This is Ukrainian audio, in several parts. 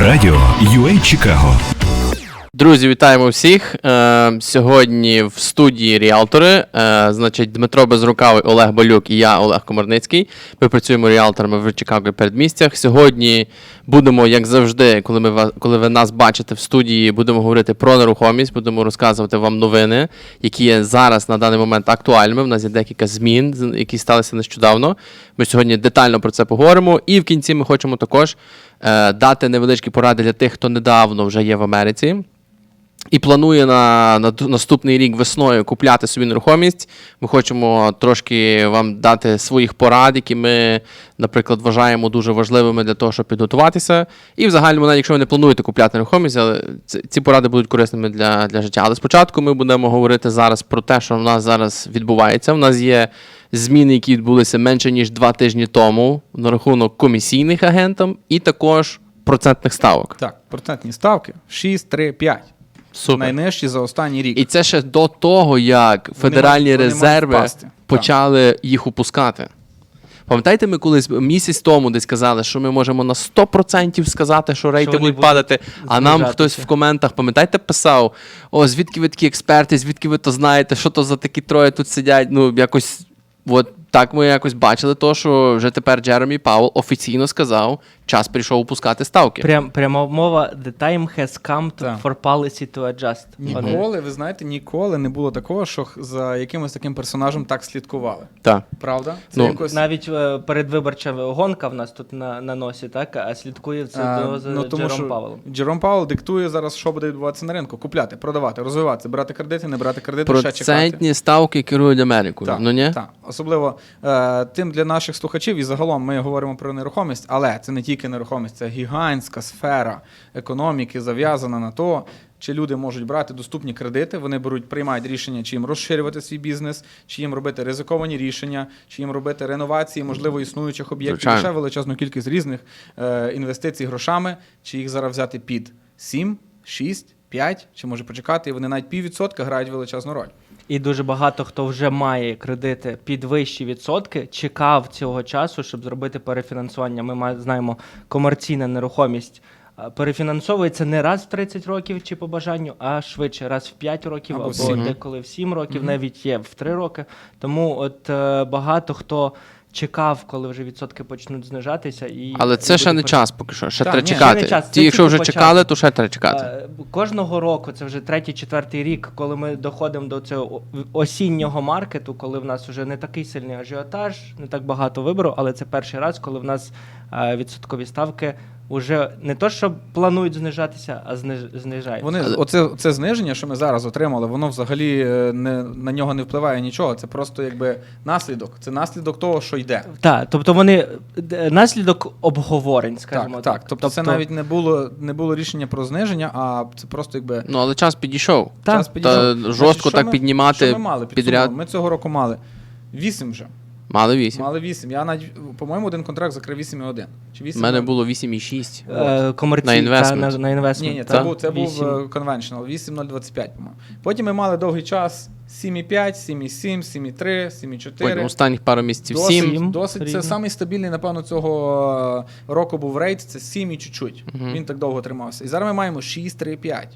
Радіо UA Чикаго. Друзі, вітаємо всіх. Е, сьогодні в студії ріалтори. Е, значить, Дмитро Безрукавий, Олег Балюк і я, Олег Комарницький. Ми працюємо ріалторами в Чикаго і передмістях. Сьогодні будемо, як завжди, коли ми коли ви нас бачите в студії, будемо говорити про нерухомість, будемо розказувати вам новини, які є зараз на даний момент актуальними. У нас є декілька змін, які сталися нещодавно. Ми сьогодні детально про це поговоримо. І в кінці ми хочемо також дати невеличкі поради для тих, хто недавно вже є в Америці і планує на, на наступний рік весною купляти собі нерухомість. Ми хочемо трошки вам дати своїх порад, які ми, наприклад, вважаємо дуже важливими для того, щоб підготуватися. І в загальному, навіть якщо ви не плануєте купляти нерухомість, але ці, поради будуть корисними для, для життя. Але спочатку ми будемо говорити зараз про те, що в нас зараз відбувається. У нас є зміни, які відбулися менше ніж два тижні тому на рахунок комісійних агентам, і також процентних ставок. Так, процентні ставки 6, 3, 5. Супер. Найнижчі за останній рік. І це ще до того, як федеральні вони резерви. Так. почали їх упускати. Пам'ятаєте, ми колись місяць тому десь казали, що ми можемо на 100% сказати, що рейти вони будуть будуть падати. А нам хтось в коментах, пам'ятаєте, писав: О, звідки ви такі експерти, звідки ви то знаєте, що то за такі троє тут сидять? Ну, якось, от так ми якось бачили, то, що вже тепер Джеремі Пауел офіційно сказав, час прийшов опускати ставки. Прям, прямо мова The time has come to, Так. for policy to adjust. Вони- Ніколи, ви знаєте, ніколи не було такого, що х- за якимось таким персонажем так слідкували. Так. Правда? Це Ну, якось... Навіть е, передвиборча гонка в нас тут на, на носі, так? А слідкує це А, до за ну, тому Джером що Павелом. Джером Пауел диктує зараз, що буде відбуватися на ринку. Купляти, продавати, розвиватися, брати кредити, не брати кредити, ще чекати. Процентні ставки керують Америкою. Так, ну ні? так. Особливо е, тим для наших слухачів, і загалом ми говоримо про нерухомість, але це не тільки нерухомість, це гігантська сфера економіки, зав'язана на то, чи люди можуть брати доступні кредити. Вони беруть, приймають рішення, чи їм розширювати свій бізнес, чи їм робити ризиковані рішення, чи їм робити реновації, можливо, існуючих об'єктів, ще величезну кількість різних е, інвестицій грошами, чи їх зараз взяти під 7, 6, 5, чи може почекати, і вони навіть піввідсотка грають величезну роль. І дуже багато хто вже має кредити під вищі відсотки, чекав цього часу, щоб зробити перефінансування. Ми знаємо, комерційна нерухомість е, перефінансовується не раз в 30 років чи по бажанню, а швидше, раз в 5 років Або або, деколи в 7 років, навіть є в 3 роки. Тому от е, багато хто чекав, коли вже відсотки почнуть знижатися. І, Але і це ще буде не поч- час поки що. Ще Так, треба ні, ще чекати. не час, це Ті, якщо тільки вже початок. чекали, то ще треба чекати. Е, Кожного року, це вже третій, четвертий рік, коли ми доходимо до цього о- осіннього маркету, коли в нас вже не такий сильний ажіотаж, не так багато вибору, але це перший раз, коли в нас відсоткові ставки вже не то, що планують знижатися, а зниж- знижаються. Вони оце це зниження, що ми зараз отримали, воно взагалі е, не на нього не впливає нічого. Це просто якби наслідок. Це наслідок того, що йде. Так, тобто вони е, наслідок обговорень, скажімо Так, так. Тобто, це навіть не було не було рішення про зниження, а це просто якби Ну, але час підійшов. Так. час Та підійшов. жорстко Значить, що так ми- піднімати що ми мали підряд. Ми цього року мали 8 вже. Мали 8. Мали 8. Я навіть, по-моєму, один контракт закрив 8,1. Чи У 8 мене було 8,6. е, На інвестмент. та, на, на інвестмент. Ні, ні, це та, був це був е, конвеншнл 8,025, по-моєму. Потім ми мали довгий час 7,5, 7,7, 7,3, 7,4. Потім останніх пару місяців Досить, 7. Сім. досить це рівно. самий стабільний, напевно, цього е, року був рейд, це 7 і чуть-чуть. Він так довго тримався. І зараз ми маємо 6, 3, 5.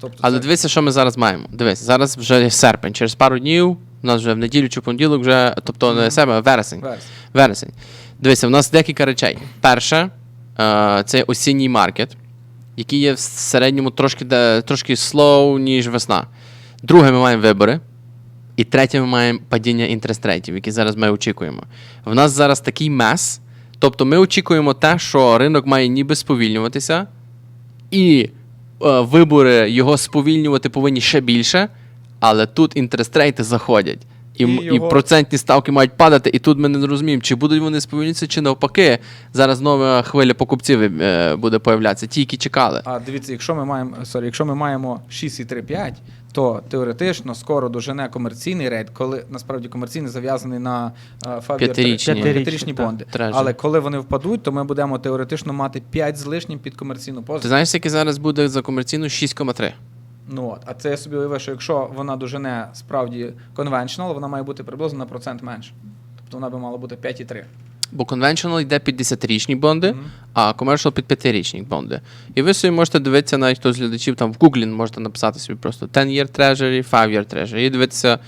Тобто Але це- дивися, що ми зараз маємо. Дивись, зараз вже серпень. Через пару днів, у нас вже в неділю чи в понеділок, вже, тобто не себе, а вересень. верс. Вересень. Дивися, в нас декілька речей. Перше, е, це осінній маркет, який є в середньому трошки, де- трошки slow, ніж весна. Друге, ми маємо вибори. І третє, ми маємо падіння інтерестрейтів, які зараз ми очікуємо. В нас зараз такий мес. Тобто ми очікуємо те, що ринок має ніби сповільнюватися, і вибори його сповільнювати повинні ще більше, але тут інтерестрейти заходять. І, І його... і процентні ставки мають падати, і тут ми не розуміємо, чи будуть вони сповільнюватися, чи навпаки. Зараз нова хвиля покупців е, буде появлятися, ті, які чекали. А дивіться, якщо ми маємо sorry, якщо ми маємо 6,3,5, то теоретично скоро дожене комерційний рейд, коли насправді комерційний зав'язаний на е, П'ятирічні. бонди. Трежі. Але коли вони впадуть, то ми будемо теоретично мати 5 з лишнім під комерційну Ти знаєш, скільки зараз буде за комерційну 6,3. Ну от, а це я собі уявив, що якщо вона дожене справді conventional, вона має бути приблизно на процент менше. Тобто вона би мала бути 5,3. Бо конвеншнл йде під 10-річні бонди, а комершал під 5-річні бонди. І ви собі можете дивитися, навіть хто з глядачів там в Google можете написати собі просто 10-year treasury, 5-year treasury і дивитися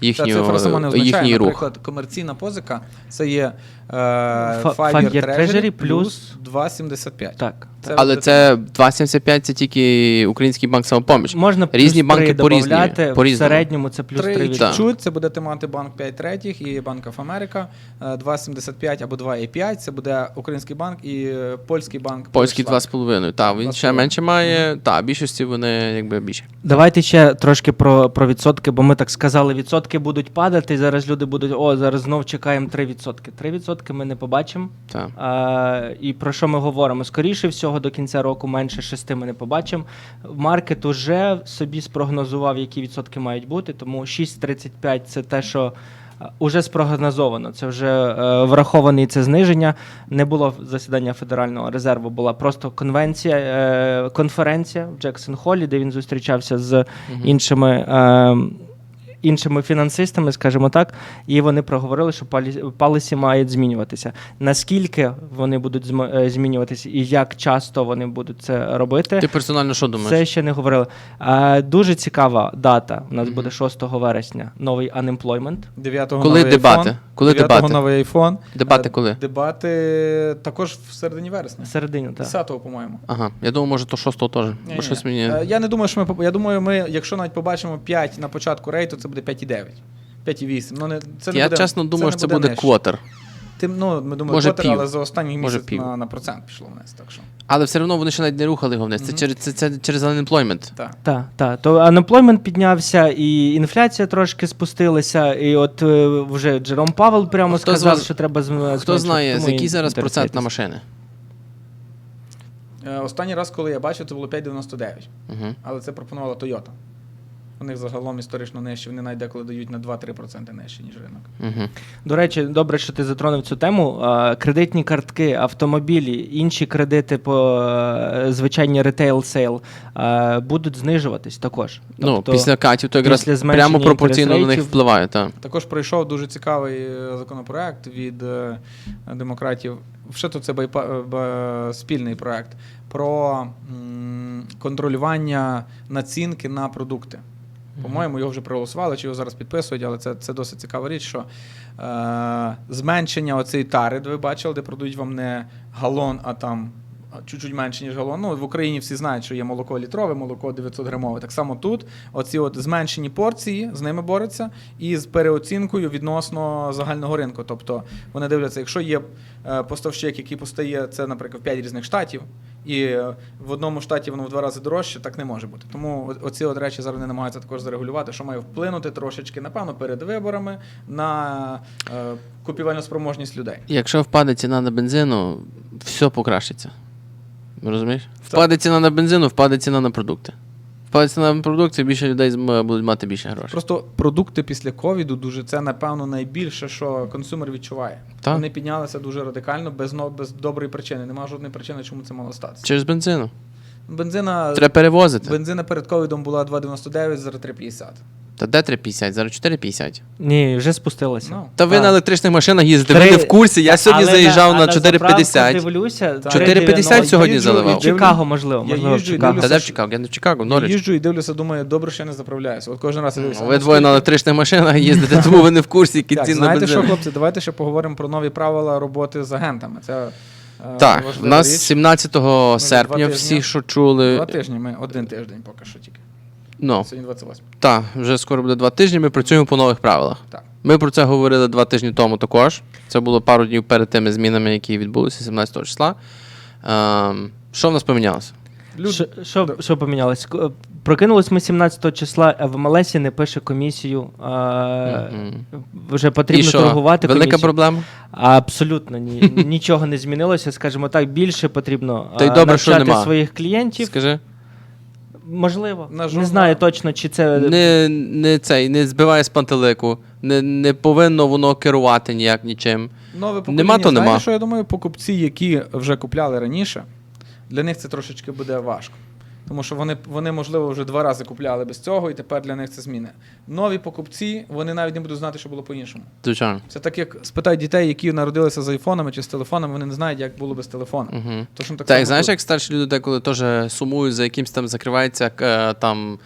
їхню, цифра сама не означає, їхній рух. наприклад, комерційна позика це є е, Фа- 5 five-year year treasury плюс 2,75. Так. Це Але буде- це 2,75 це тільки Український банк самопоміч. Можна плюс Різні банки 3 по-різному, добавляти, по-різному. В середньому це плюс 3 Три Так. чуть-чуть, це будете мати банк 5 третіх і Банк of America, е, 2,75 або 2,5, це буде Український банк і е, польський банк. Польський Bank. 2,5. Так, він ще 2,5. менше має, та, більшості вони якби більше. Давайте ще трошки про, про відсотки, бо ми так сказали, відсотки будуть падати, і зараз люди будуть, о, зараз знов чекаємо 3%. 3% ми не побачимо. Так. А, і про що ми говоримо? Скоріше всього, до кінця року менше 6 ми не побачимо. Маркет уже собі спрогнозував, які відсотки мають бути, тому 6,35 це те, що. Уже спрогнозовано, це вже е, врахований це зниження. Не було засідання Федерального резерву, була просто конвенція, е, конференція в Джексон Холлі, де він зустрічався з іншими, е, іншими фінансистами, скажімо так, і вони проговорили, що палі- палисі мають змінюватися. Наскільки вони будуть е, змінюватися і як часто вони будуть це робити? Ти персонально що думаєш? Це ще не говорили. А, дуже цікава дата. У нас буде 6 вересня. Новий unemployment. 9-го Коли новий дебати? iPhone, Коли 9-го дебати? новий iPhone. Дебати Е, коли? Дебати також в середині вересня. Середину, так. 10-го, по-моєму. Ага, я думав, може, то 6 теж. Бо щось мені. Е, Я не думаю, що ми я думаю, ми, якщо навіть побачимо 5 на початку рейту, це буде 5,9. 5,8. Ну, не, це не я буде, чесно думаю, що це буде нижче. квотер. Тим, ну, ми думаємо, Може, квотер, пів. але за останній Може, місяць пів. на, на процент пішло вниз. Так що. Але все одно вони ще навіть не рухали його вниз. Це через це, це через unemployment. Так. Так, так. То unemployment піднявся, і інфляція трошки спустилася, і от е, вже Джером Павел прямо Хто з сказав, вас- що треба зм- Хто знає, тому за який зараз процент на машини? Е, Останній раз, коли я бачив, це було 5,99. Угу. Але це пропонувала Toyota. У них загалом історично нижче, вони навіть деколи дають на 2-3% нижче, ніж ринок. Угу. До речі, добре, що ти затронув цю тему. Кредитні картки, автомобілі, інші кредити по е, звичайні ретейл сейл будуть знижуватись також. Ну, Тобто, після катів, то якраз після прямо пропорційно на них впливає. Так. Також пройшов дуже цікавий е, законопроект від е, демократів. Ще тут це байпа, ба- спільний проект про м, контролювання націнки на продукти. По-моєму, його вже проголосували, чи його зараз підписують, але це, це досить цікава річ, що е, зменшення оцеї тари, ви бачили, де продають вам не галон, а там чуть-чуть менше, ніж галон. Ну, в Україні всі знають, що є молоко літрове, молоко 900 грамове. Так само тут оці от зменшені порції, з ними борються, і з переоцінкою відносно загального ринку. Тобто вони дивляться, якщо є е, поставщик, який постає це, наприклад, в 5 різних штатів, і в одному штаті воно в два рази дорожче, так не може бути. Тому оці от речі зараз не намагаються також зарегулювати, що має вплинути трошечки, напевно, перед виборами на е, купівельну спроможність людей. Якщо впаде ціна на бензину, все покращиться. Розумієш? Впаде ціна на бензину, впаде ціна на продукти. Ціна на продукції, більше людей зм- будуть мати більше грошей. Просто продукти після ковіду дуже це напевно найбільше, що консумер відчуває. Так. Вони піднялися дуже радикально, без но- без доброї причини. Немає жодної причини, чому це мало статися. Через бензину. Бензина Треба перевозити. бензина перед ковідом була 2,99, зараз 3,50. Та де 3,50? Зараз 4,50. Ні, вже спустилося. Ну, Та ви Так. на електричних машинах їздите, ви Три- не в курсі. Я сьогодні Але заїжджав на заправку 4,50. Дивлюся, 4,50 сьогодні їжджу заливав. Чикаго, можливо, Я можливо, в їжджу і Чикаго. дивлюся, Та де в Чикаго? Я не в Чикаго, в Я Норвіч. їжджу і дивлюся, думаю, добре, що я не заправляюся. От кожен раз я дивлюся. Ви двоє на електричних машинах їздите, тому ви не в курсі, які Так, ціни на знаєте що, бензин. хлопці, давайте ще поговоримо про нові правила роботи з агентами. Це Так, в нас річ. 17 два серпня всі, що чули. Два тижні, ми один тиждень поки що тільки. Ну, Сьогодні 28. так, вже скоро буде два тижні. Ми працюємо по нових правилах. Так. Ми про це говорили два тижні тому також. Це було пару днів перед тими змінами, які відбулися 17 числа. Ем, що в нас помінялося? Люди... Що, що, що помінялось? Прокинулись ми 17 числа, а в МЛС не пише комісію. А, Мгм. Вже І потрібно що? торгувати Велика комісію. проблема? Абсолютно ні. Нічого не змінилося. Скажімо так, більше потрібно Та й добре, що нема. своїх клієнтів. Скажи. Можливо. На Не знаю точно, чи це Не, не цей, не збиває з пантелику. Не, не повинно воно керувати ніяк нічим. Нове покоління, Нема, то знаєте, нема. що я думаю, покупці, які вже купляли раніше, для них це трошечки буде важко. Тому що вони, вони, можливо, вже два рази купляли без цього, і тепер для них це зміни. Нові покупці, вони навіть не будуть знати, що було по-іншому. Звичайно. Це так, як спитають дітей, які народилися з айфонами чи з телефонами, вони не знають, як було без телефону. Угу. Так, Так, знаєш, як старші люди деколи теж сумують за якимсь там закривається е, там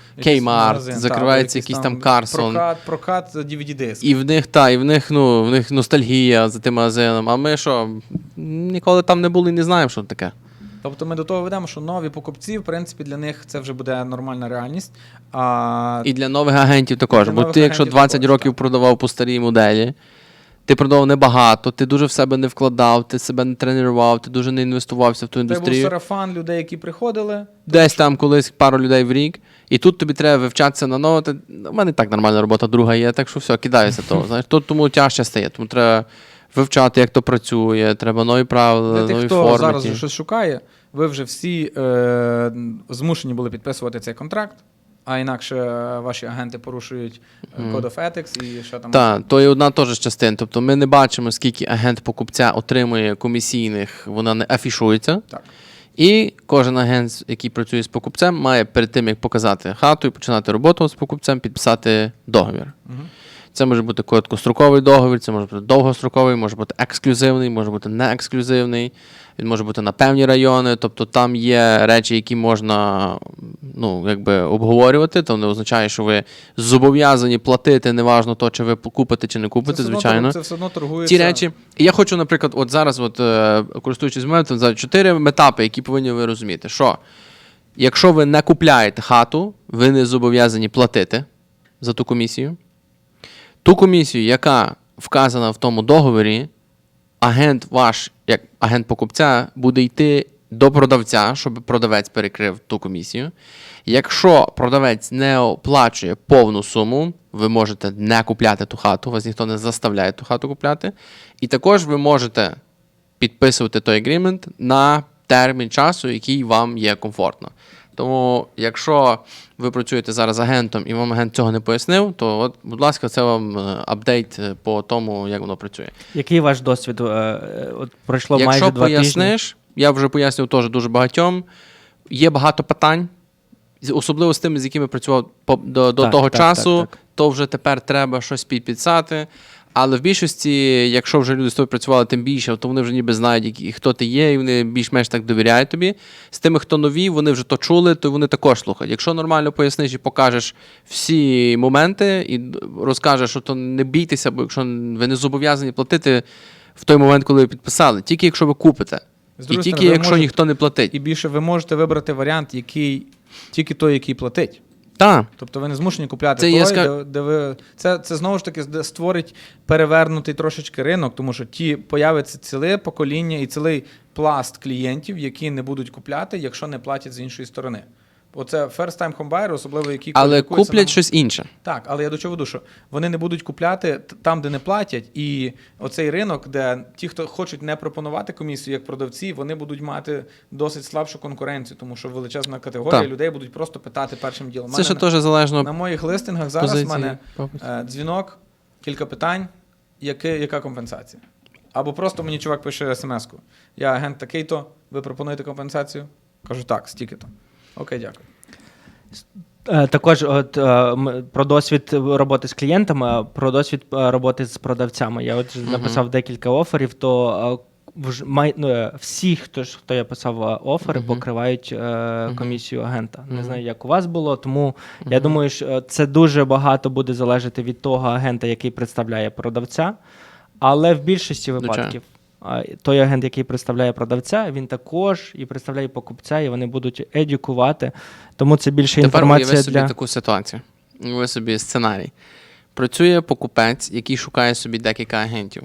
магазин, закривається так, якийсь там Carson. Прокат, прокат DVD-диск. І в них та, і в них, ну, в них ностальгія за тим магазином. А ми що, ніколи там не були і не знаємо, що таке. Тобто ми до того ведемо, що нові покупці, в принципі, для них це вже буде нормальна реальність. А І для нових агентів також. Для Бо нових ти, якщо агентів 20 також, років так. продавав по старій моделі, ти продавав небагато, ти дуже в себе не вкладав, ти себе не тренував, ти дуже не інвестувався в ту це був індустрію. сарафан людей, які приходили. Десь там колись пару людей в рік, і тут тобі треба вивчатися на нове. Ти- У мене і так нормальна робота, друга є, так що все, кидаюся того. Знаєш, тут тому тяжче стає. Тому треба вивчати, як то працює, треба нові правила, Для тих, нові хто форми. зараз вже щось шукає, ви вже всі е, змушені були підписувати цей контракт, а інакше е, ваші агенти порушують е, Code of Ethics і що там. Так, то є одна теж з частин. Тобто ми не бачимо, скільки агент покупця отримує комісійних, вона не афішується. Так. І кожен агент, який працює з покупцем, має перед тим, як показати хату і починати роботу з покупцем, підписати договір. Мгм. Це може бути короткостроковий договір, це може бути довгостроковий, може бути ексклюзивний, може бути не ексклюзивний, він може бути на певні райони. Тобто там є речі, які можна ну, якби обговорювати. То не означає, що ви зобов'язані платити, неважно то, чи ви купите чи не купите, одно звичайно. Це все одно торгується. Ті речі. І я хочу, наприклад, от зараз, от, е, користуючись моментом, за чотири етапи, які повинні ви розуміти, що якщо ви не купляєте хату, ви не зобов'язані платити за ту комісію. Ту комісію, яка вказана в тому договорі, агент ваш, як агент покупця, буде йти до продавця, щоб продавець перекрив ту комісію. Якщо продавець не оплачує повну суму, ви можете не купляти ту хату, вас ніхто не заставляє ту хату купляти. І також ви можете підписувати той агрімент на термін часу, який вам є комфортно. Тому, якщо ви працюєте зараз агентом і вам агент цього не пояснив, то от, будь ласка, це вам е, апдейт е, по тому, як воно працює. Який ваш досвід? Е, От пройшло Якщо майже два тижні. поясниш, я вже пояснив теж дуже багатьом. Є багато питань, особливо з тими, з якими працював до, до Так, того так, часу, так, так. то вже тепер треба щось підписати. Але в більшості, якщо вже люди з тобою працювали тим більше, то вони вже ніби знають, які, хто ти є, і вони більш-менш так довіряють тобі. З тими, хто нові, вони вже то чули, то вони також слухають. Якщо нормально поясниш і покажеш всі моменти і розкажеш, що то не бійтеся, бо якщо ви не зобов'язані платити в той момент, коли ви підписали, тільки якщо ви купите. З І тільки сторони, якщо можете- ніхто не платить. І більше ви можете вибрати варіант, який тільки той, який платить. Так. Тобто ви не змушені купляти Це той, ска- де, де ви. Це, це знову ж таки створить перевернутий трошечки ринок, тому що ті появиться ціле покоління і цілий пласт клієнтів, які не будуть купляти, якщо не платять з іншої сторони. Оце first time home buyer, особливо які Але куплять на- щось інше. Так, але я до чого веду, що вони не будуть купляти там, де не платять, і оцей ринок, де ті, хто хочуть не пропонувати комісію як продавці, вони будуть мати досить слабшу конкуренцію, тому що величезна категорія Так. людей будуть просто питати першим ділом. Це Мене ще теж залежно на моїх листингах зараз в позиції. мене е, дзвінок, кілька питань, яке, яка компенсація. Або просто мені чувак пише смс-ку. Я агент такий-то, ви пропонуєте компенсацію? Кажу, так, стільки-то. Окей, дякую. Е, Також от, е, про досвід роботи з клієнтами, про досвід е, роботи з продавцями. Я от написав декілька оферів, то е, май, ну, е, всі, хто, ж- хто я писав е, офери, покривають е, комісію агента. Не знаю, як у вас було, тому я думаю, що е, це дуже багато буде залежати від того агента, який представляє продавця. Але в більшості випадків той агент, який представляє продавця, він також і представляє покупця, і вони будуть едюкувати. Тому це більше Тепер інформація уяви собі для таку ситуацію. Уяви собі сценарій. Працює покупець, який шукає собі декілька агентів.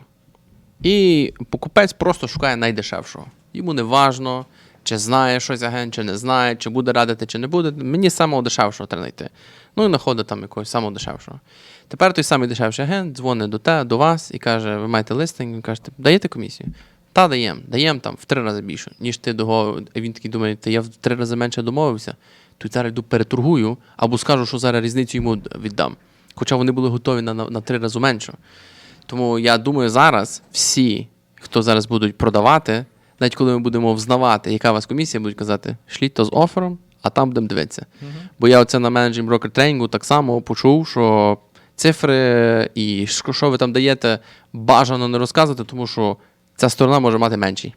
І покупець просто шукає найдешевшого. Йому не важно, чи знає щось агент, чи не знає, чи буде радити, чи не буде. Мені самого дешевшого треба знайти. Ну і знаходить там якогось самого дешевшого. Тепер той самий дешевший агент дзвонить до те, до вас і каже: ви маєте листинг, він каже, даєте комісію? Та даємо, даємо там в три рази більше, ніж ти договор. Він такий думає, та я в три рази менше домовився, то зараз йду переторгую, або скажу, що зараз різницю йому віддам. Хоча вони були готові на, на, на три рази менше. Тому я думаю, зараз всі, хто зараз будуть продавати, навіть коли ми будемо взнавати, яка у вас комісія, будуть казати, шліть то з офером, а там будемо дивитися. Бо я оце на менеджінг брокер тренінгу так само почув, що цифри і що ви там даєте, бажано не розказувати, тому що ця сторона може мати менший.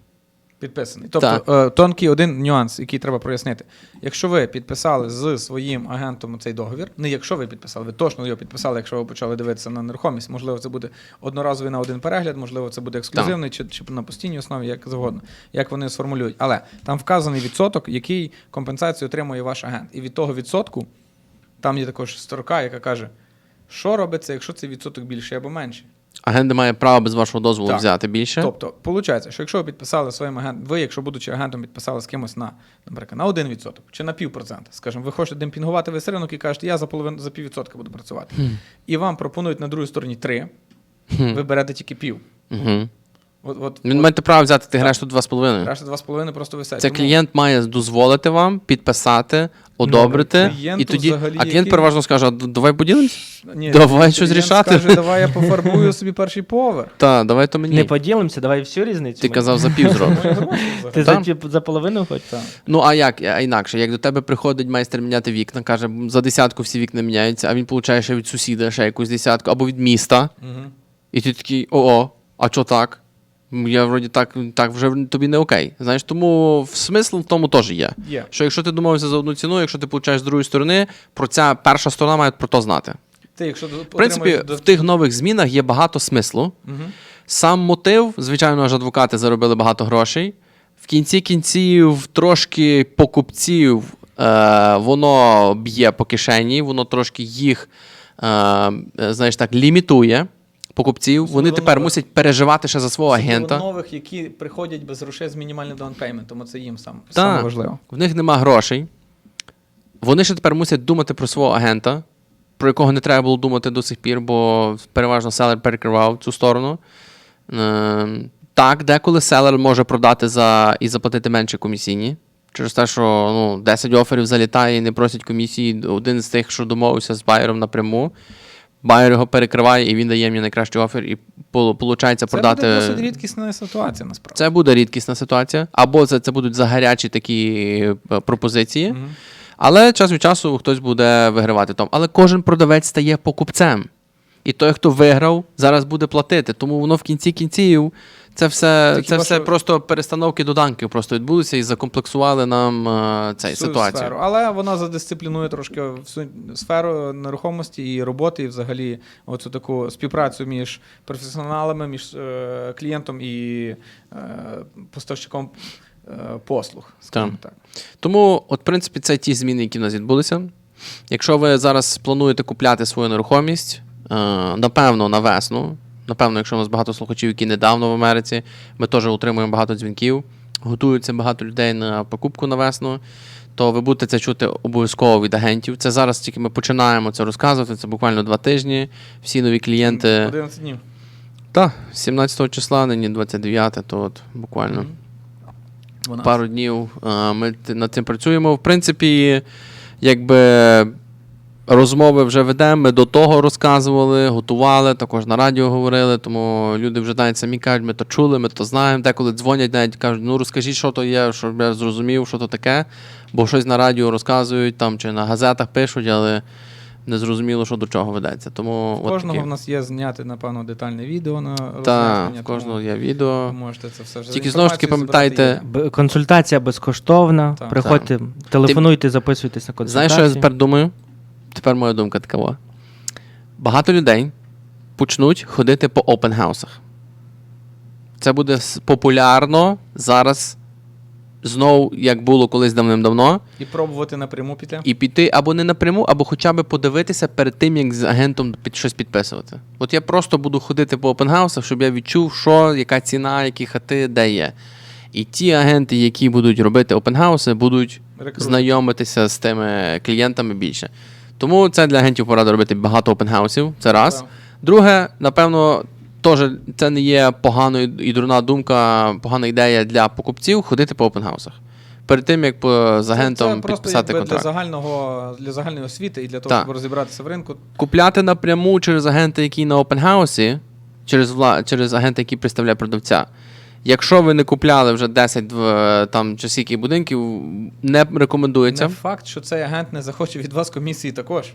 Підписаний. Тобто е, тонкий один нюанс, який треба прояснити. Якщо ви підписали з своїм агентом цей договір, не якщо ви підписали, ви точно його підписали, якщо ви почали дивитися на нерухомість. Можливо, це буде одноразовий на один перегляд, можливо, це буде ексклюзивний чи, чи на постійній основі, як завгодно, як вони сформулюють. Але там вказаний відсоток, який компенсацію отримує ваш агент. І від того відсотку там є також строка, яка каже, що робиться, якщо цей відсоток більший або менший. Агент не має права без вашого дозволу Так. взяти більше. Тобто, виходить, що якщо ви підписали своїм агентом, ви, якщо будучи агентом, підписали з кимось на, наприклад, на 1% чи на півпроцента, скажімо, ви хочете демпінгувати весь ринок і кажете, я за половину за піввідсотка буду працювати. І вам пропонують на другій стороні 3, ви берете тільки пів. Угу. От, от, Він от, має право взяти тих решту 2,5. решта 2,5 просто висять. Це Тому клієнт має дозволити вам підписати, одобрити, Ну, клієнту і тоді. взагалі А клієнт який- переважно скаже: «А д- давай поділимось? ні, давай клієнт щось рішати. Скаже, давай я пофарбую собі перший поверх. Та, давай то мені. Не поділимося, давай всю різницю. Ти мені. казав за пів зробиш. Гроші Ти за, Там? за половину хоч? Так. Ну а як? А інакше, як до тебе приходить майстер міняти вікна, каже, за десятку всі вікна міняються, а він получає ще від сусіда ще якусь десятку, або від міста. Мгм. І ти такий, о, а чо так? Я вроді так, так вже тобі не окей. Знаєш, тому смисл в тому теж є. Є. Що якщо ти домовився за одну ціну, якщо ти получаєш з другої сторони, про ця перша сторона має про то знати. Ти, якщо В принципі, до- в тих нових змінах є багато смислу. Мгм. Сам мотив, звичайно ж, адвокати заробили багато грошей. В кінці кінців трошки покупців е, воно б'є по кишені, воно трошки їх, е, е, знаєш так, лімітує покупців. Вони тепер нових. мусять переживати ще за свого Особливо агента. нових, які приходять без грошей з мінімальним даунпейментом, це їм сам, саме важливо. В них нема грошей. Вони ще тепер мусять думати про свого агента, про якого не треба було думати до сих пір, бо переважно селер перекривав цю сторону. Ем, так, деколи селер може продати за, і заплатити менше комісійні. Через те, що ну, 10 оферів залітає і не просять комісії. Один з тих, що домовився з байером напряму. Байер його перекриває і він дає мені найкращий офер, і виходить Це продати. буде досить рідкісна ситуація, насправді. Це буде рідкісна ситуація, або це, це будуть загарячі такі е, пропозиції. Угу. Але час від часу хтось буде вигравати там. Але кожен продавець стає покупцем. І той, хто виграв, зараз буде платити. Тому воно в кінці кінців це все, Це це все що- просто перестановки доданків просто відбулися і закомплексували нам е, цей Всю ситуацію. Сферу. Але вона задисциплінує трошки всю сферу нерухомості і роботи, і взагалі оцю таку співпрацю між професіоналами, між е, клієнтом і е, поставщиком е, послуг. скажімо так. Тому, от, в принципі, це ті зміни, які в нас відбулися. Якщо ви зараз плануєте купляти свою нерухомість, е, напевно, на весну. Напевно, якщо у нас багато слухачів, які недавно в Америці, ми теж отримуємо багато дзвінків, готуються багато людей на покупку на весну, то ви будете це чути обов'язково від агентів. Це зараз тільки ми починаємо це розказувати. Це буквально два тижні. Всі нові клієнти. 11 днів. Так, 17 числа, нині 29, то от буквально. 12. пару днів е, ми над цим працюємо. В принципі, якби розмови вже ведемо. Ми до того розказували, готували, також на радіо говорили, тому люди вже навіть самі кажуть, ми то чули, ми то знаємо. Деколи дзвонять, навіть кажуть, ну розкажіть, що то є, щоб я зрозумів, що то таке. Бо щось на радіо розказують там чи на газетах пишуть, але не зрозуміло, що до чого ведеться. Тому У от кожного такі. в нас є зняти, напевно, детальне відео на Та, роз'яснення, в кожного є відео. можете це все вже Тільки знову ж таки пам'ятайте, Б- Консультація безкоштовна. Так. Приходьте, телефонуйте, записуйтесь на консультацію. Знаєш, що я тепер думаю? Тепер моя думка така. Багато людей почнуть ходити по опенхаусах. Це буде популярно зараз, знову, як було колись давним-давно, І пробувати напряму піти. і піти або не напряму, або хоча б подивитися перед тим, як з агентом під щось підписувати. От я просто буду ходити по опенхаусах, щоб я відчув, що, яка ціна, які хати, де є. І ті агенти, які будуть робити опенхауси, будуть Рекрути. знайомитися з тими клієнтами більше. Тому це для агентів порада робити багато опенхаусів. Це раз. Друге, напевно, теж це не є поганою і дурна думка, погана ідея для покупців ходити по опенхаусах. Перед тим, як по, з агентом це підписати контракт. для загального для загальної освіти і для того, Так. щоб розібратися в ринку. Купляти напряму через агента, який на опенхаусі, через, вла... через агента, який представляє продавця. Якщо ви не купляли вже 10 дв- там чи скільки будинків, не рекомендується. Не факт, що цей агент не захоче від вас комісії також.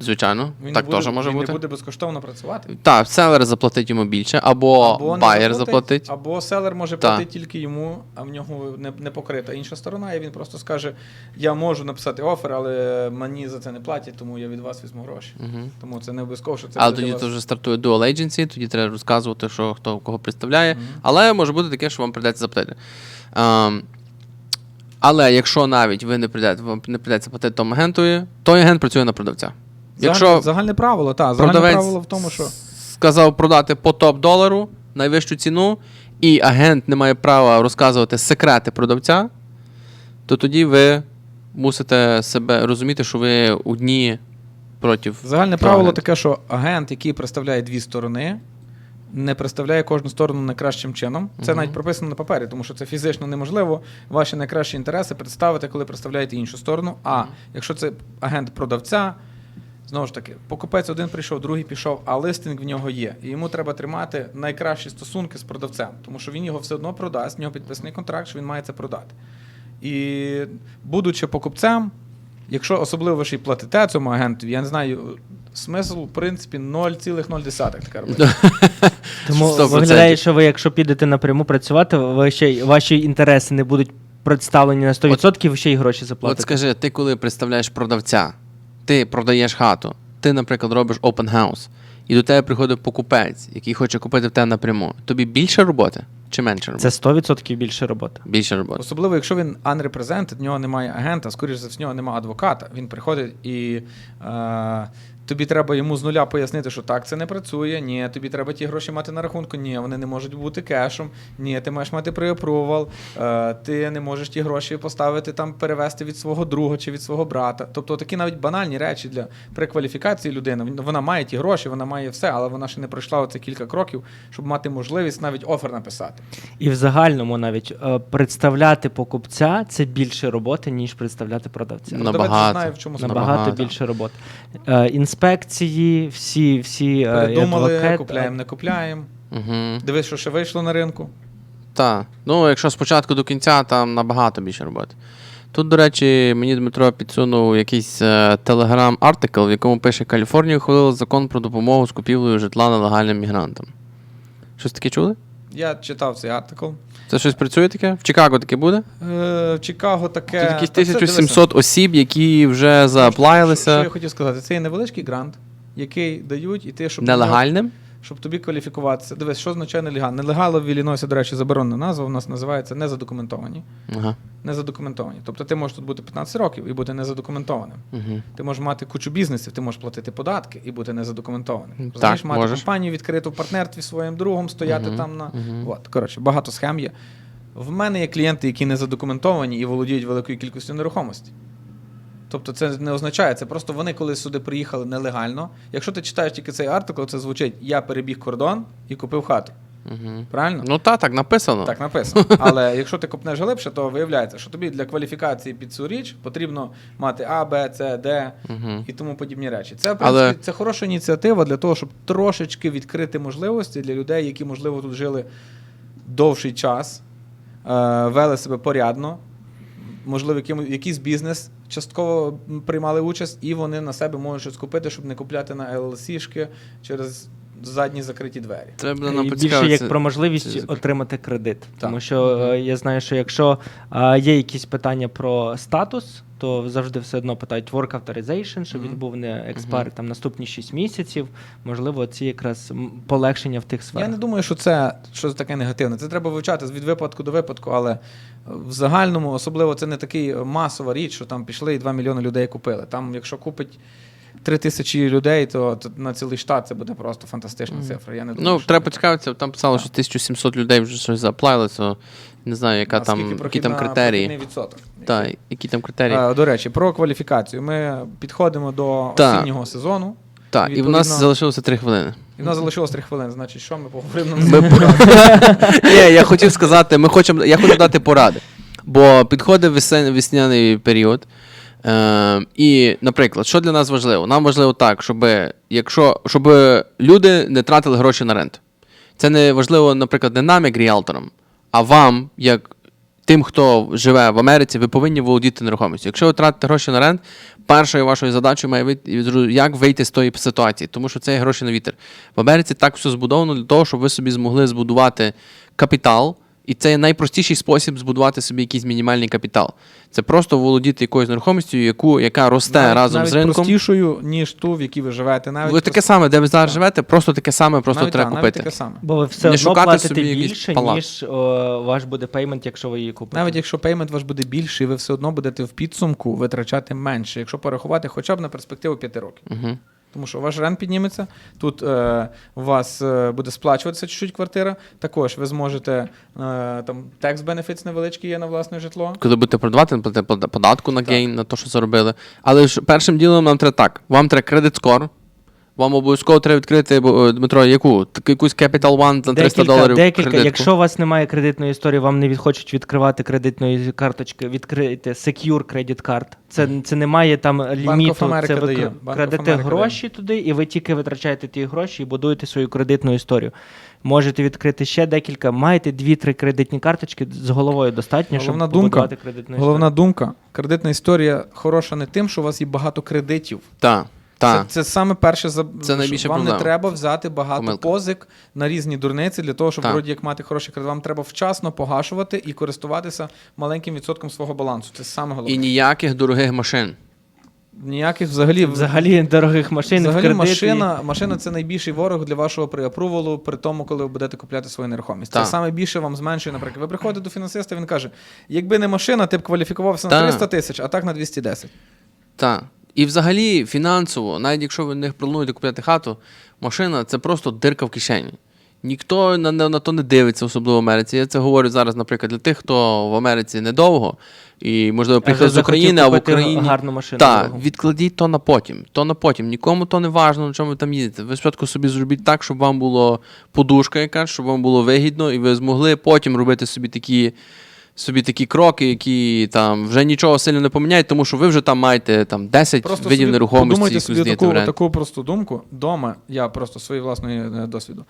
Звичайно, Він так не буде, теж може він бути. не буде безкоштовно працювати. Так, селер заплатить йому більше, або, не байер заплатить. Або селер може Так. платити тільки йому, а в нього не, не покрита інша сторона, і він просто скаже: Я можу написати офер, але мені за це не платять, тому я від вас візьму гроші. Мгм. Тому це не обов'язково, що це Але буде тоді для то вас. вже стартує dual agency, тоді треба розказувати, що хто кого представляє. Мгм. Але може бути таке, що вам прийдеться заплатити. Ем, але якщо навіть ви не прийдете, вам не прийдеться платити тому агентові, той агент працює на продавця. Якщо Загальне, правило, так. Загальне правило в тому, що сказав продати по топ долару найвищу ціну, і агент не має права розказувати секрети продавця, то тоді ви мусите себе розуміти, що ви одні проти. загальне правило таке, що агент, який представляє дві сторони, не представляє кожну сторону найкращим чином. Це Мгм. навіть прописано на папері, тому що це фізично неможливо ваші найкращі інтереси представити, коли представляєте іншу сторону. А якщо це агент продавця, знову ж таки, покупець один прийшов, другий пішов, а листинг в нього є. І йому треба тримати найкращі стосунки з продавцем, тому що він його все одно продасть, в нього підписаний контракт, що він має це продати. І будучи покупцем, якщо особливо ви ще й платите цьому агентові, я не знаю, смисл, в принципі, 0,0 таке робити. Тому 100%. виглядає, що ви, якщо підете напряму працювати, ви ще й- ваші інтереси не будуть представлені на 100%, ви ще й гроші От скажи, ти коли представляєш продавця, ти продаєш хату, ти, наприклад, робиш open house, і до тебе приходить покупець, який хоче купити в тебе напряму. Тобі більше роботи чи менше роботи? Це 100% більше роботи. Більше роботи. Особливо, якщо він unrepresented, в нього немає агента, скоріш за все, в нього немає адвоката. Він приходить і е, тобі треба йому з нуля пояснити, що так це не працює. Ні, тобі треба ті гроші мати на рахунку. Ні, вони не можуть бути кешем. Ні, ти маєш мати преапрувал. Е, ти не можеш ті гроші поставити там, перевести від свого друга чи від свого брата. Тобто такі навіть банальні речі для прекваліфікації людини. Вона має ті гроші, вона має все, але вона ще не пройшла оце кілька кроків, щоб мати можливість навіть офер написати. І в загальному навіть е, представляти покупця це більше роботи, ніж представляти продавця. Набагато. знає, в чому Набагато. Набагато більше роботи. Е, інспекції, всі, всі е, Придумали, купляємо, не купляємо. Угу. Дивись, що ще вийшло на ринку. Так. Ну, якщо спочатку до кінця, там набагато більше роботи. Тут, до речі, мені Дмитро підсунув якийсь е, телеграм-артикл, в якому пише: Каліфорнія ухвалила закон про допомогу з купівлею житла нелегальним мігрантам. Щось таке чули? Я читав цей артикл. Це щось працює таке? В Чикаго таке буде? Е, в Чикаго таке. Тут якісь 1700 осіб, які вже заплаялися. Що, що я хотів сказати? Це є невеличкий грант, який дають, і ти, щоб, нелегальним. Щоб тобі кваліфікуватися. Дивись, що означає нелегально? Нелегало в Іллінойсі, до речі, заборонена назва, у нас називається незадокументовані. Ага. Незадокументовані. Тобто ти можеш тут бути 15 років і бути незадокументованим. Угу. Ти можеш мати кучу бізнесів, ти можеш платити податки і бути незадокументованим. Так, Розумієш, мати можеш. компанію відкриту в партнерстві своїм другом, стояти Мгм, там на. мгм. От, коротше, багато схем є. В мене є клієнти, які не задокументовані і володіють великою кількістю нерухомості. Тобто це не означає, це просто вони, коли сюди приїхали нелегально. Якщо ти читаєш тільки цей артикл, це звучить: я перебіг кордон і купив хату. Угу. Правильно? Ну так, так написано. Так написано. Але якщо ти копнеш глибше, то виявляється, що тобі для кваліфікації під цю річ потрібно мати А, Б, С, Д Угу. і тому подібні речі. Це, в принципі, Але- це хороша ініціатива для того, щоб трошечки відкрити можливості для людей, які, можливо, тут жили довший час, е, вели себе порядно, можливо, якийсь бізнес частково приймали участь, і вони на себе можуть щось купити, щоб не купляти на LLC-шки через задні закриті двері. Треба нам більше як про можливість це- отримати кредит. Тому що е, я знаю, що якщо е, є якісь питання про статус, то завжди все одно питають work authorization, щоб він був не експар Мгм. там наступні 6 місяців. Можливо, ці якраз м, полегшення в тих сферах. Я не думаю, що це щось таке негативне. Це треба вивчати від випадку до випадку, але в загальному, особливо, це не такий масова річ, що там пішли і 2 мільйони людей купили. Там, якщо купить 3 тисячі людей, то, то на цілий штат це буде просто фантастична цифра. Я не думаю, Ну, що треба поцікавитися, там писало, що 1700 людей вже щось заплатили, то не знаю, яка там, які прохідна- там критерії. відсоток. Так, які там критерії. Е, До речі, про кваліфікацію. Ми підходимо до Так. осіннього сезону. Так, і в нас відповідно- залишилося 3 хвилини. І в нас залишилось 3 хвилини. Значить, що ми поговоримо Ми... Ні, я хотів сказати, ми хочемо, я хочу дати поради. Бо підходить весен, весняний період. Е, і, наприклад, що для нас важливо? Нам важливо так, щоб, якщо, щоб люди не тратили гроші на рент. Це не важливо, наприклад, не нам, як ріалторам, а вам, як тим, хто живе в Америці, ви повинні володіти нерухомістю. Якщо ви тратите гроші на рент, першою вашою задачею має бути як вийти з тої ситуації, тому що це є гроші на вітер. В Америці так все збудовано для того, щоб ви собі змогли збудувати капітал. І це є найпростіший спосіб збудувати собі якийсь мінімальний капітал. Це просто володіти якоюсь нерухомістю, яку, яка росте Навіть- разом навіть з ринком. простішою, ніж ту, в якій ви живете. Навіть ви таке саме, де ви зараз живете, просто таке саме, просто навіть, треба та, навіть купити. таке саме. Бо ви все Не одно платите собі більше, ніж о, ваш буде пеймент, якщо ви її купите. Навіть якщо пеймент ваш буде більший, ви все одно будете в підсумку витрачати менше, якщо порахувати хоча б на перспективу 5 років. Угу. Тому що ваш рент підніметься, тут е, у вас е, буде сплачуватися чуть-чуть квартира. Також ви зможете е, там текст бенефіц невеличкий є на власне житло. Коли будете продавати, платите пода- податку на гейн, на те, що заробили. Але ж першим ділом нам треба так: вам треба кредит скор. Вам обов'язково треба відкрити, бо, е, Дмитро, яку? Так, якусь Capital One на 300 Декілька, доларів. декілька. кредитку. Якщо у вас немає кредитної історії, вам не відхочуть відкривати кредитної карточки, відкрийте Secure Credit Card. Це, це немає там ліміту. Це ви дає, крадете гроші туди, і ви тільки витрачаєте ті гроші і будуєте свою кредитну історію. Можете відкрити ще декілька, маєте дві-три кредитні карточки з головою достатньо, щоб Головна думка, побудувати кредитну головна думка, кредитна історія хороша не тим, що у вас є багато кредитів. Так, так. Це, це саме перше за Це вам проблема. не треба взяти багато Помилка. позик на різні дурниці для того, щоб Так. вроді як мати хороший кредит. Вам треба вчасно погашувати і користуватися маленьким відсотком свого балансу. Це саме головне. І ніяких дорогих машин. Ніяких взагалі Взагалі дорогих машин в Взагалі, кредит. і- машина, машина це найбільший ворог для вашого приапрувалу при тому, коли ви будете купляти свою нерухомість. Так. Це саме більше вам зменшує. Наприклад, ви приходите до фінансиста, він каже: якби не машина, ти б кваліфікувався на 300 тисяч, а так на 210. Так. І взагалі фінансово, навіть якщо ви не плануєте купляти хату, машина це просто дирка в кишені. Ніхто на, на, на то не дивиться, особливо в Америці. Я це говорю зараз, наприклад, для тих, хто в Америці недовго і, можливо, приїхав з України, а в Україні. гарну машину. Так, відкладіть то на потім. То на потім. Нікому то не важно, на чому ви там їдете. Ви спочатку собі зробіть так, щоб вам було подушка якась, щоб вам було вигідно, і ви змогли потім робити собі такі. Собі такі кроки, які там вже нічого сильно не поміняють, тому що ви вже там маєте там 10 Просто видів собі нерухомості, подумайте собі таку, таку просту думку. Дома, я просто свої власної е, досвіду.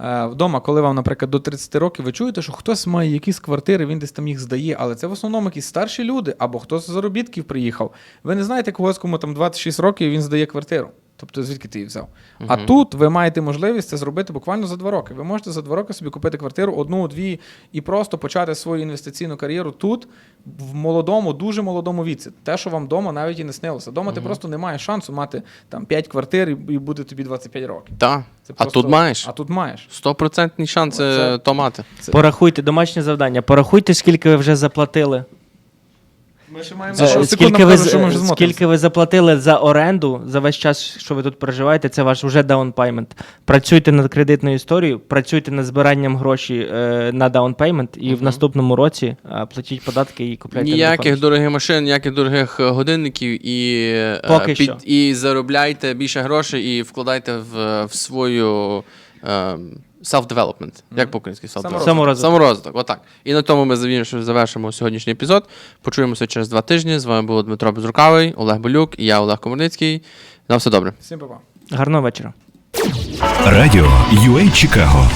Е, Вдома, коли вам, наприклад, до 30 років, ви чуєте, що хтось має якісь квартири, він десь там їх здає, але це в основному якісь старші люди, або хтось з заробітків приїхав. Ви не знаєте когось, кому там 26 років, і він здає квартиру. Тобто, звідки ти її взяв? А тут ви маєте можливість це зробити буквально за два роки. Ви можете за два роки собі купити квартиру, одну, дві, і просто почати свою інвестиційну кар'єру тут, в молодому, дуже молодому віці. Те, що вам вдома навіть і не снилося. Дома ти просто не маєш шансу мати там 5 квартир і буде тобі 25 років. Так. Це А тут маєш. А тут маєш. Стопроцентний шанс це... то мати. Це... Порахуйте домашнє завдання. Порахуйте, скільки ви вже заплатили. Ми ще маємо Е, що Скільки ви, що ми вже з- скільки ви заплатили за оренду за весь час, що ви тут проживаєте, це ваш вже даунпеймент. Працюйте над кредитною історією, працюйте над збиранням грошей е, на даунпеймент, і в наступному році е, платіть податки і купляйте Ніяких нерухомість. дорогих машин, ніяких дорогих е, годинників і, е, Поки що. і заробляйте більше грошей і вкладайте в, в свою е, self-development. Як по-українськи self-development? Саморозвиток. Саморозвиток, отак. І на тому ми завершимо сьогоднішній епізод. Почуємося через два тижні. З вами був Дмитро Безрукавий, Олег Болюк і я, Олег Комарницький. На все добре. Всім па-па. Гарного вечора. Радіо UA Чикаго